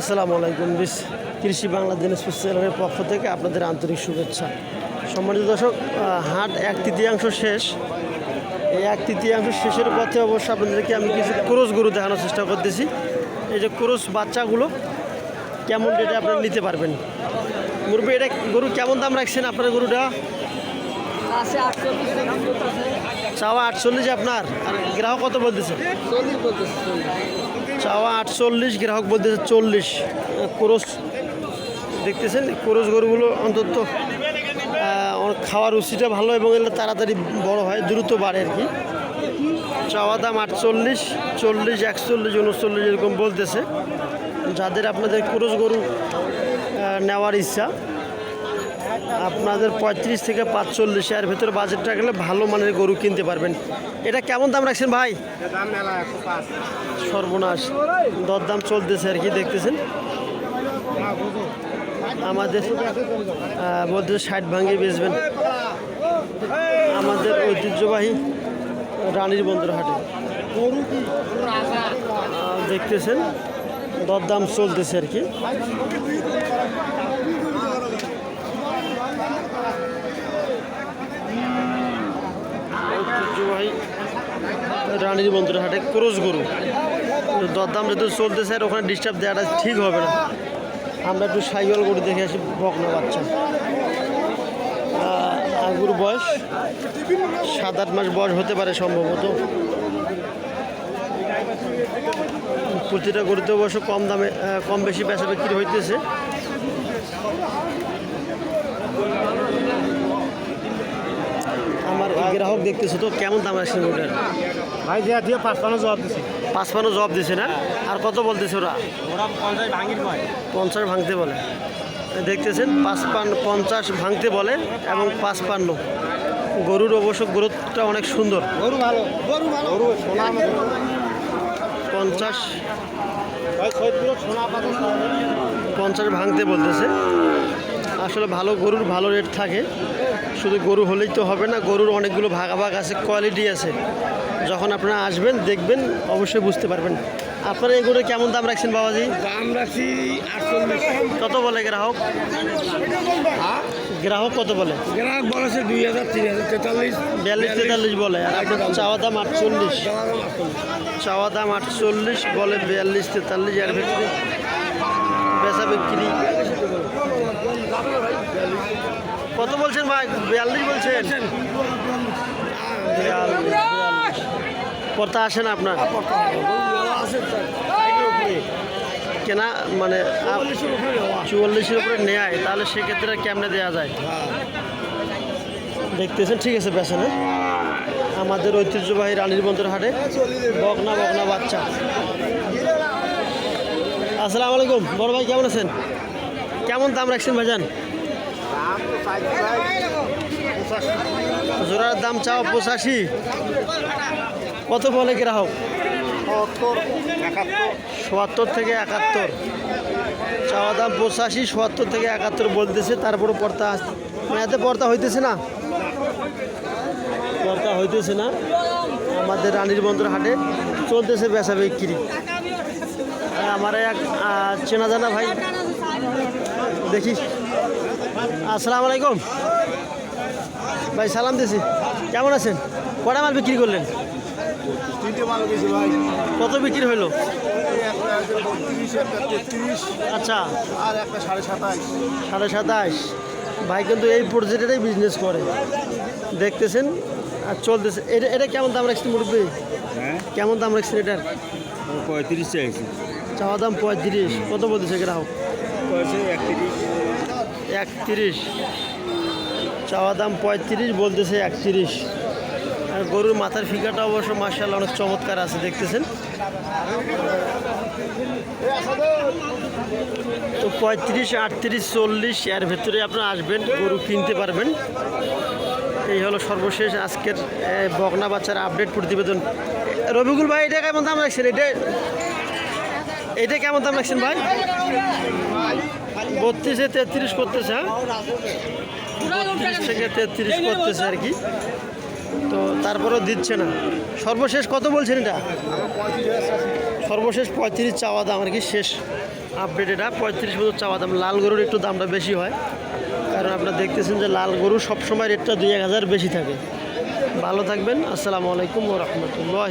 আসসালামু আলাইকুম বিশ কৃষি বাংলা দিনাজপুর চ্যানেলের পক্ষ থেকে আপনাদের আন্তরিক শুভেচ্ছা। সম্মানিত দর্শক হাট এক তৃতীয়াংশ শেষ। এই এক তৃতীয়াংশ শেষের পথে অবশ্য আপনাদেরকে আমি কিছু ক্রোশ গরু দেখানোর চেষ্টা করতেছি। এই যে ক্রোশ বাচ্চাগুলো কেমন রেটে আপনারা নিতে পারবেন? মুরব্বী এটা গরু কেমন দাম রাখছেন আপনার গরুটা? চাওয়া আটচল্লিশ আপনার আর গ্রাহক কত বলতেছে? চাওয়া আটচল্লিশ, গ্রাহক বলতেছে চল্লিশ। ক্রোশ দেখতেছেন? ক্রোশ গরুগুলো অন্তত খাওয়ার রুচিটা ভালো এবং এগুলো তাড়াতাড়ি বড় হয়, দ্রুত বাড়ে আর কি। চাওয়া দাম আটচল্লিশ, চল্লিশ, একচল্লিশ, উনচল্লিশ এরকম বলতেছে। যাদের আপনাদের ক্রোশ গরু নেওয়ার ইচ্ছা আপনাদের পঁয়ত্রিশ থেকে পাঁচচল্লিশ এর ভেতরে বাজেট রাখলে ভালো মানের গরু কিনতে পারবেন। এটা কেমন দাম রাখছেন ভাই? সর্বনাশ। দরদাম চলতেছে আর কি, দেখতেছেন? আমাদের বলতে ষাট ভাঙ্গি বেচবেন। আমাদের ঐতিহ্যবাহী রানীর বন্দর হাটে। দেখতেছেন? দরদাম চলতেছে আর কি ঐতিহ্যবাহী বন্দর হাটে ক্রোশ গরু। দরদাম যেহেতু চলতেছে আর ওখানে ডিস্টার্ব দেওয়াটা ঠিক হবে না। আমরা একটু সাইকেল গরু দেখে আসি, বকনা বাচ্চা। আগুর বয়স সাত আট মাস বয়স হতে পারে সম্ভবত। প্রতিটা গরুতে অবশ্য কম দামে কম বেশি বেচা বিক্রি হইতেছে। আমার গ্রাহক দেখতেছে তো কেমন দাম আসছে গরুটার ভাই দিয়া দিয়ে পাঁচপান্ন জবাব দিছি। পাঁচপান্ন জবাব দিছে না? আর কত বলতেছে ওরা? ওরা পঞ্চাশ ভাঙির কয়? পঞ্চাশ ভাঙতে বলে। দেখতেছেন পাঁচপান্ন পঞ্চাশ ভাঙতে বলে এবং পাঁচ পাঁচপান্ন। গরুর অবশ্য গ্রোথটা অনেক সুন্দর। গরু ভালো গরু ভালো। গরু সোনা পঞ্চাশ পঞ্চাশ ভাঙতে বলতেছে। আসলে ভালো গরুর ভালো রেট থাকে। শুধু গরু হলেই তো হবে না গরুর অনেকগুলো ভাগ ভাগ আছে কোয়ালিটি আছে। যখন আপনারা আসবেন দেখবেন অবশ্যই বুঝতে পারবেন। আপনারা এই গরুর কেমন দাম রাখছেন বাবাজি? দাম রাখছি আটচল্লিশ। কত বলে গ্রাহক? গ্রাহক কত বলে? গ্রাহক বলেছে দুই হাজার তিন হাজার তেতাল্লিশ। বিয়াল্লিশ তেতাল্লিশ বলে। আর আপনার চাওয়া দাম আটচল্লিশ। চাওয়া দাম আটচল্লিশ বলে বিয়াল্লিশ তেতাল্লিশ এর ভিতরে বেচা বিক্রি কত বলছেন ভাই? বিয়াল্লিশ বলছেন। পড়তে আসে না আপনার? কেনা মানে চুয়াল্লিশের উপরে নেয় তাহলে সেক্ষেত্রে কেমনে দেওয়া যায়? দেখতেছেন ঠিক আছে বেছেন আমাদের ঐতিহ্যবাহী রানীর বন্দর হাটে বকনা বকনা বাচ্চা। আসসালামু আলাইকুম। বড় ভাই কেমন আছেন? কেমন দাম রাখছেন ভাইজান? জোড়ার দাম চাও পঁচাশি। কত বলে গ্রাহক? সোয়াত্তর থেকে একাত্তর। চাওয়া দাম পঁচাশি সোয়াত্তর থেকে একাত্তর বলতেছে তারপরে পর্তা এতে পর্তা হইতেছে না? পর্তা হইতেছে না। আমাদের রানীর বন্দর হাটে চলতেছে বেচা বিক্রি। আমার এক চেনা জানা ভাই, দেখি। আসসালামু আলাইকুম। ভাই সালাম দিছি। কেমন আছেন? কটা মাল বিক্রি করলেন? কত বিক্রি হইল? আচ্ছা। আর একটা সাড়ে সাতাশ। সাড়ে সাতাশ। ভাই কিন্তু এই প্রজেক্টেরই বিজনেস করে। দেখতেছেন? আর চলতেছে। এটা এটা কেমন দাম রাখছেন মুরব্বী? হ্যাঁ? কেমন দাম রাখছেন এটার? পঁয়ত্রিশ চাইছি। চাওয়া দাম পঁয়ত্রিশ। কত বলতেছে গ্রাহক? একত্রিশ। একত্রিশ। চাওয়া দাম পঁয়ত্রিশ, বলতেছে একত্রিশ। আর গরুর মাথার ফিকাটা অবশ্য মার্শাল অনেক চমৎকার আছে, দেখতেছেন? তো পঁয়ত্রিশ, আটত্রিশ, চল্লিশ, এর ভেতরে আপনারা আসবেন, গরু কিনতে পারবেন। এই হলো সর্বশেষ আজকের বগনা বাচ্চার আপডেট প্রতিবেদন। রবিকুল ভাই, এটা কেমন দাম রাখছেন? এটা এটা কেমন দাম রাখছেন ভাই? বত্রিশে তেত্রিশ করতেছে হ্যাঁ? বত্রিশ থেকে তেত্রিশ করতেছে আর কি। তো তারপরেও দিচ্ছে না। সর্বশেষ কত বলছেন এটা? সর্বশেষ পঁয়ত্রিশ চাওয়া দাম আর কি, শেষ আপডেট এটা। পঁয়ত্রিশ মতো চাওয়া দাম। লাল গরুর একটু দামটা বেশি হয়। কারণ আপনারা দেখতেছেন যে লাল গরু সবসময় রেটটা দুই এক হাজার বেশি থাকে। ভালো থাকবেন। আসসালামু আলাইকুম রহমতুল্লাহ